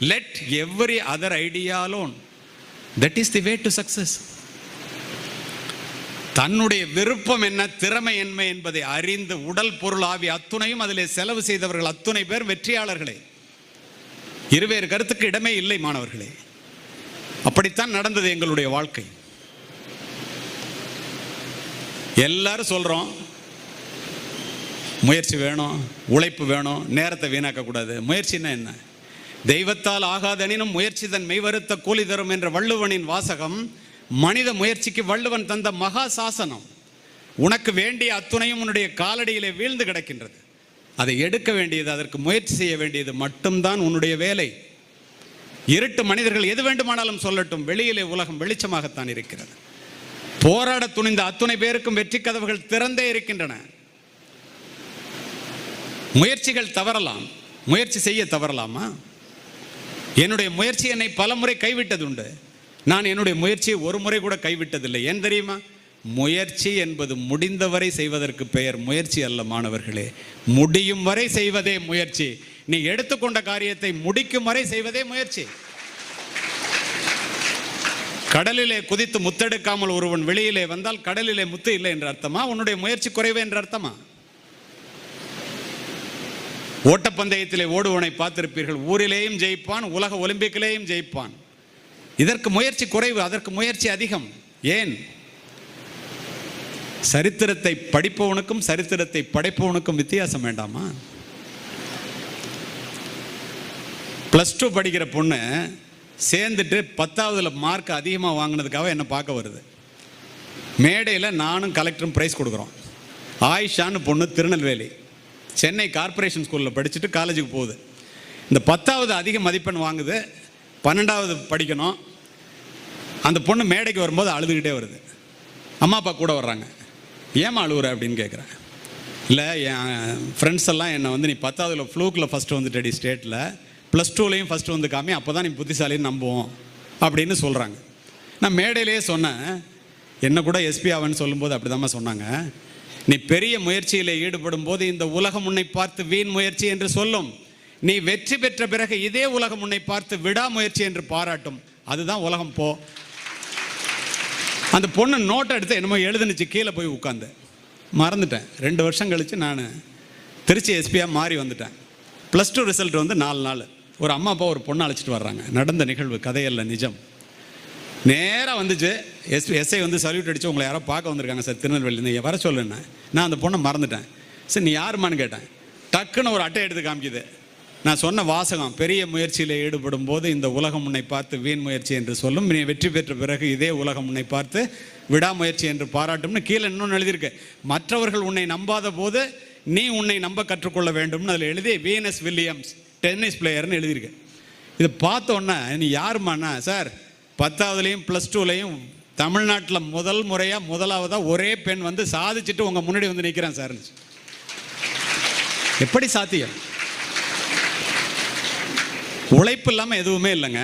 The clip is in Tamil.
Let every other idea alone that is the way to success தன்னுடைய விருப்பம் என்ன திறமை என்ன என்பதை அறிந்து உடல் பொருள் ஆவி அத்துணையும் அதில் செலவு செய்தவர்கள் அத்துணை பேர் வெற்றியாளர்களே. இருவேறு கருத்துக்கு இடமே இல்லை மாணவர்களே. அப்படித்தான் நடந்தது எங்களுடைய வாழ்க்கை. எல்லாரும் சொல்கிறோம் முயற்சி வேணும் உழைப்பு வேணும் நேரத்தை வீணாக்கக்கூடாது. முயற்சின்னா என்ன? தெய்வத்தால் ஆகாதெனினும் முயற்சி தன் மெய்வருத்த கூலி தரும் என்ற வள்ளுவனின் வாசகம் மனித முயற்சிக்கு வள்ளுவன் தந்த மகா சாசனம். உனக்கு வேண்டிய அத்துணையும் உன்னுடைய காலடியிலே வீழ்ந்து கிடக்கின்றது. அதை எடுக்க வேண்டியது அதற்கு முயற்சி செய்ய வேண்டியது மட்டும்தான் உன்னுடைய வேலை. இருட்டு மனிதர்கள் எது வேண்டுமானாலும் சொல்லட்டும் வெளியிலே உலகம் வெளிச்சமாகத்தான் இருக்கிறது. போராட துணிந்த அத்துணை பேருக்கும் வெற்றி கதவுகள் திறந்தே இருக்கின்றன. முயற்சிகள் தவறலாம். முயற்சி செய்ய தவறலாமா? என்னுடைய முயற்சி என்னை பலமுறை கைவிட்டதுண்டு. நான் என்னுடைய முயற்சியை ஒரு முறை கூட கைவிட்டதில்லை. ஏன் தெரியுமா? முயற்சி என்பது முடிந்தவரை செய்வதற்கு பெயர் முயற்சி அல்ல மாணவர்களே. முடியும் வரை செய்வதே முயற்சி. நீ எடுத்துக்கொண்ட காரியத்தை முடிக்கும் வரை செய்வதே முயற்சி. கடலிலே குதித்து முத்தெடுக்காமல் ஒருவன் வெளியிலே வந்தால் கடலிலே முத்து இல்லை என்ற அர்த்தமா? உன்னுடைய முயற்சி குறைவு என்ற அர்த்தமா? ஓட்டப்பந்தயத்திலே ஓடுவனை பார்த்திருப்பீர்கள். ஊரிலேயும் ஜெயிப்பான் உலக ஒலிம்பிக்கிலேயும் ஜெயிப்பான். இதற்கு முயற்சி குறைவு அதற்கு முயற்சி அதிகம். ஏன்? சரித்திரத்தை படிப்பவனுக்கும் சரித்திரத்தை படைப்பவனுக்கும் வித்தியாசம் வேண்டாமா? ப்ளஸ் டூ படிக்கிற பொண்ணு சேர்ந்துட்டு பத்தாவதுல மார்க் அதிகமாக வாங்கினதுக்காக என்னை பார்க்க வருது? மேடையில் நானும் கலெக்டரும் ப்ரைஸ் கொடுக்குறோம். ஆயிஷான்னு பொண்ணு திருநெல்வேலி. சென்னை கார்ப்பரேஷன் ஸ்கூலில் படிச்சுட்டு காலேஜுக்கு போகுது. இந்த பத்தாவது அதிக மதிப்பெண் வாங்குது. பன்னெண்டாவது படிக்கணும். அந்த பொண்ணு மேடைக்கு வரும்போது அழுதுகிட்டே வருது. அம்மா அப்பா கூட வர்றாங்க. ஏமா அழுகுற அப்படின்னு கேட்குறேன் இல்லை என் ஃப்ரெண்ட்ஸ் எல்லாம் என்னை வந்து நீ பத்தாவதுல ஃப்ளூக்கில் ஃபஸ்ட்டு வந்துட்டடி ஸ்டேட்டில் ப்ளஸ் டூலையும் ஃபஸ்ட்டு வந்து காமி அப்போ தான் நீ புத்திசாலின்னு நம்புவோம். அப்படின்னு சொல்கிறாங்க நான் மேடையிலேயே சொன்னேன். என்ன கூட எஸ்பி ஆவன்னு சொல்லும்போது அப்படி சொன்னாங்க. நீ பெரிய முயற்சியில் ஈடுபடும் போது இந்த உலகம் உன்னை பார்த்து வீண் முயற்சி என்று சொல்லும். நீ வெற்றி பெற்ற பிறகு இதே உலகம் உன்னை பார்த்து விடாமுயற்சி என்று பாராட்டும். அதுதான் உலகம் போ. அந்த பொண்ணு நோட்டை எடுத்து என்னமோ எழுதுனுச்சு கீழே போய் உட்காந்து மறந்துட்டேன். ரெண்டு வருஷம் கழித்து நான் திருச்சி எஸ்பியாக மாறி வந்துட்டேன். ப்ளஸ் டூ ரிசல்ட் வந்து நாலு நாள். ஒரு அம்மா அப்பா ஒரு பொண்ணை அழைச்சிட்டு வர்றாங்க. நடந்த நிகழ்வு கதையல்ல நிஜம். நேராக வந்துச்சு. எஸ் எஸ்ஐ வந்து சல்யூட் அடிச்சு உங்களை யாரோ பார்க்க வந்திருக்காங்க சார் திருநெல்வேலியிருந்து வர சொல்லுன்னு நான் அந்த பொண்ணை மறந்துட்டேன். சரி நீ யாருமான்னு கேட்டேன். டக்குன்னு ஒரு அட்டை எடுத்து காமிக்குது. நான் சொன்ன வாசகம் பெரிய முயற்சியில் ஈடுபடும் போது இந்த உலகம் உன்னை பார்த்து வீண் முயற்சி என்று சொல்லும் நீ வெற்றி பெற்ற பிறகு இதே உலகம் உன்னை பார்த்து விடாமுயற்சி என்று பாராட்டும்னு கீழே இன்னொன்று எழுதியிருக்கு. மற்றவர்கள் உன்னை நம்பாத போது நீ உன்னை நம்ப கற்றுக்கொள்ள வேண்டும்னு அதில் எழுதி வீனஸ் வில்லியம்ஸ் டென்னிஸ் பிளேயர்னு எழுதியிருக்கு. இதை பார்த்தோன்னே நீ யாருமாண்ணா சார் பத்தாவதுலேயும் ப்ளஸ் டூலையும் தமிழ்நாட்டில் முதல் முறையாக முதலாவதாக ஒரே பெண் வந்து சாதிச்சுட்டு உங்கள் முன்னாடி வந்து நிற்கிறேன் சார். எப்படி சாத்தியம்? உழைப்பு இல்லாமல் எதுவுமே இல்லைங்க.